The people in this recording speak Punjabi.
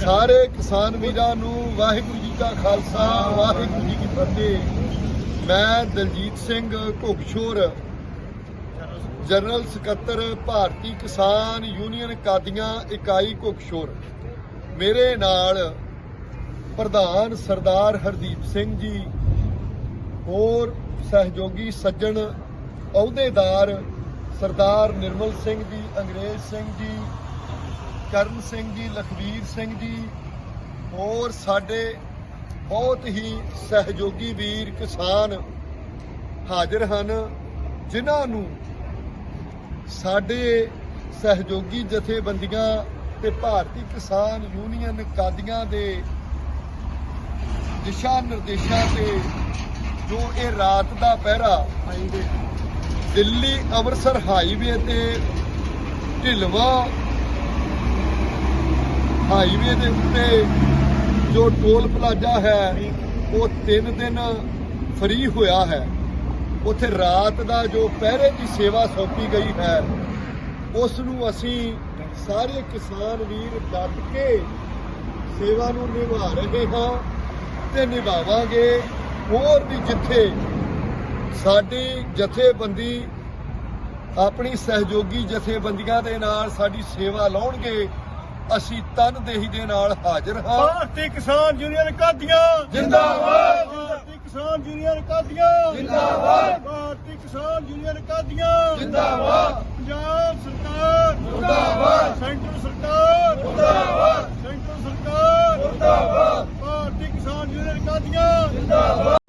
ਸਾਰੇ ਕਿਸਾਨ ਵੀਰਾਂ ਨੂੰ ਵਾਹਿਗੁਰੂ ਜੀ ਕਾ ਖਾਲਸਾ, ਵਾਹਿਗੁਰੂ ਜੀ ਕੀ ਫਤਿਹ। ਮੈਂ ਦਲਜੀਤ ਸਿੰਘ ਕੁਖਸ਼ੋਰ ਜਨਰਲ ਸਕੱਤਰ ਭਾਰਤੀ ਕਿਸਾਨ ਯੂਨੀਅਨ ਕਾਦੀਆਂ ਇਕਾਈ ਕੁਖਸ਼ੋਰ ਮੇਰੇ ਨਾਲ ਪ੍ਰਧਾਨ ਸਰਦਾਰ ਹਰਦੀਪ ਸਿੰਘ ਜੀ, ਹੋਰ ਸਹਿਯੋਗੀ ਸੱਜਣ, ਅਹੁਦੇਦਾਰ ਸਰਦਾਰ ਨਿਰਮਲ ਸਿੰਘ ਜੀ ਅੰਗਰੇਜ਼ ਸਿੰਘ ਜੀ ਕਰਨ ਸਿੰਘ ਜੀ ਲਖਵੀਰ ਸਿੰਘ ਜੀ ਹੋਰ ਸਾਡੇ ਬਹੁਤ ਹੀ ਸਹਿਯੋਗੀ ਵੀਰ ਕਿਸਾਨ ਹਾਜ਼ਰ ਹਨ, ਜਿਨ੍ਹਾਂ ਨੂੰ ਸਾਡੇ ਸਹਿਯੋਗੀ ਜਥੇਬੰਦੀਆਂ ਤੇ ਭਾਰਤੀ ਕਿਸਾਨ ਯੂਨੀਅਨ ਕਾਦੀਆਂ ਦੇ ਦਿਸ਼ਾ ਨਿਰਦੇਸ਼ਾਂ ਤੇ ਜੋ ਇਹ ਰਾਤ ਦਾ ਪਹਿਰਾ ਦਿੱਲੀ ਅੰਮ੍ਰਿਤਸਰ ਹਾਈਵੇ ਤੇ ਢਿਲਵਾ ਹਾਈਵੇ ਦੇ ਉੱਤੇ ਜੋ ਟੋਲ ਪਲਾਜ਼ਾ ਹੈ, ਉਹ 3 ਦਿਨ ਫਰੀ ਹੋਇਆ ਹੈ। ਉੱਥੇ ਰਾਤ ਦਾ ਜੋ ਪਹਿਰੇ ਦੀ ਸੇਵਾ ਸੌਂਪੀ ਗਈ ਹੈ, ਉਸ ਨੂੰ ਅਸੀਂ ਸਾਰੇ ਕਿਸਾਨ ਵੀਰ ਡਟ ਕੇ ਸੇਵਾ ਨੂੰ ਨਿਭਾ ਰਹੇ ਹਾਂ ਤੇ ਨਿਭਾਵਾਂਗੇ। ਹੋਰ ਵੀ ਜਿੱਥੇ ਸਾਡੀ ਜਥੇਬੰਦੀ ਆਪਣੀ ਸਹਿਯੋਗੀ ਜਥੇਬੰਦੀਆਂ ਦੇ ਨਾਲ ਸਾਡੀ ਸੇਵਾ ਲਾਉਣਗੇ। ਅਸੀਂ ਤਨਦੇਹੀ ਦੇ ਨਾਲ ਹਾਜ਼ਰ ਹਾਂ। ਭਾਰਤੀ ਕਿਸਾਨ ਯੂਨੀਅਨ ਕਾਦੀਆਂ ਜਿੰਦਾਬਾਦ। ਭਾਰਤੀ ਕਿਸਾਨ ਯੂਨੀਅਨ ਕਾਦੀਆਂ ਜਿੰਦਾਬਾਦ। ਭਾਰਤੀ ਕਿਸਾਨ ਯੂਨੀਅਨ ਕਾਦੀਆਂ ਜਿੰਦਾਬਾਦ। ਪੰਜਾਬ ਸਰਕਾਰ। ਮੁਰਦਾਬਾਦ। ਸੈਂਟਰ ਸਰਕਾਰ। ਮੁਰਦਾਬਾਦ। ਸੈਂਟਰ ਸਰਕਾਰ। ਮੁਰਦਾਬਾਦ। ਭਾਰਤੀ ਕਿਸਾਨ ਯੂਨੀਅਨ ਕਾਦੀਆਂ ਜਿੰਦਾਬਾਦ।